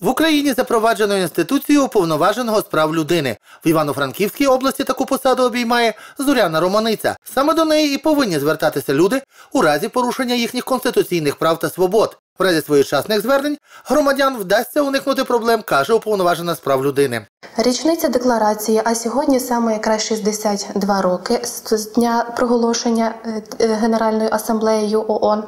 В Україні запроваджено інституцію уповноваженого з прав людини. В Івано-Франківській області таку посаду обіймає Зоряна Романиця. Саме до неї і повинні звертатися люди у разі порушення їхніх конституційних прав та свобод. В разі своєчасних звернень громадян вдасться уникнути проблем, каже уповноважена з прав людини. Річниця декларації, а сьогодні саме якраз 62 роки з дня проголошення е, е, Генеральною асамблеєю ООН.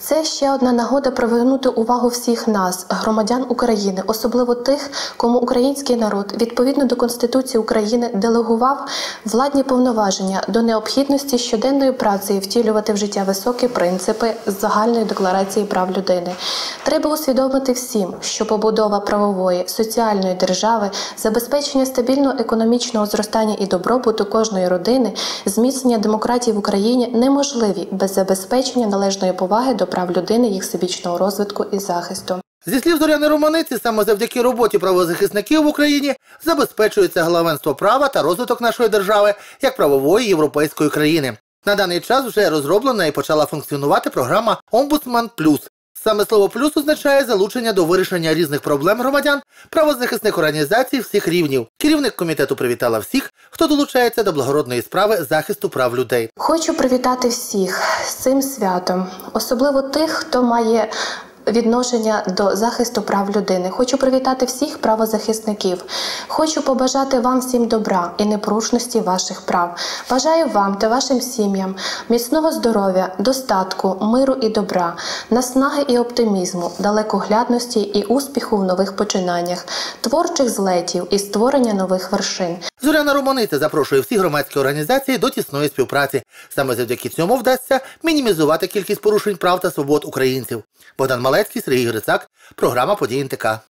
Це ще одна нагода привернути увагу всіх нас, громадян України, особливо тих, кому український народ відповідно до Конституції України делегував владні повноваження до необхідності щоденної праці втілювати в життя високі принципи загальної декларації прав людини. Треба усвідомити всім, що побудова правової соціальної держави, забезпечення стабільного економічного зростання і добробуту кожної родини, зміцнення демократії в Україні неможливі без забезпечення належної поваги до прав людини, їх всебічного розвитку і захисту. Зі слів Зоряни Романиці, саме завдяки роботі правозахисників в Україні забезпечується главенство права та розвиток нашої держави як правової європейської країни. На даний час вже розроблена і почала функціонувати програма Омбудсман Плюс. Саме слово плюс означає залучення до вирішення різних проблем громадян правозахисних організацій всіх рівнів. Керівник комітету привітала всіх, хто долучається до благородної справи захисту прав людей. Хочу привітати всіх з цим святом, особливо тих, хто має відношення до захисту прав людини. Хочу привітати всіх правозахисників. Хочу побажати вам всім добра і непорушності ваших прав. Бажаю вам та вашим сім'ям міцного здоров'я, достатку, миру і добра, наснаги і оптимізму, далекоглядності і успіху в нових починаннях, творчих злетів і створення нових вершин. Зоряна Романиця запрошує всі громадські організації до тісної співпраці. Саме завдяки цьому вдасться мінімізувати кількість порушень прав та свобод українців. Богдан Малецький, Сергій Грицак, програма «Події НТК».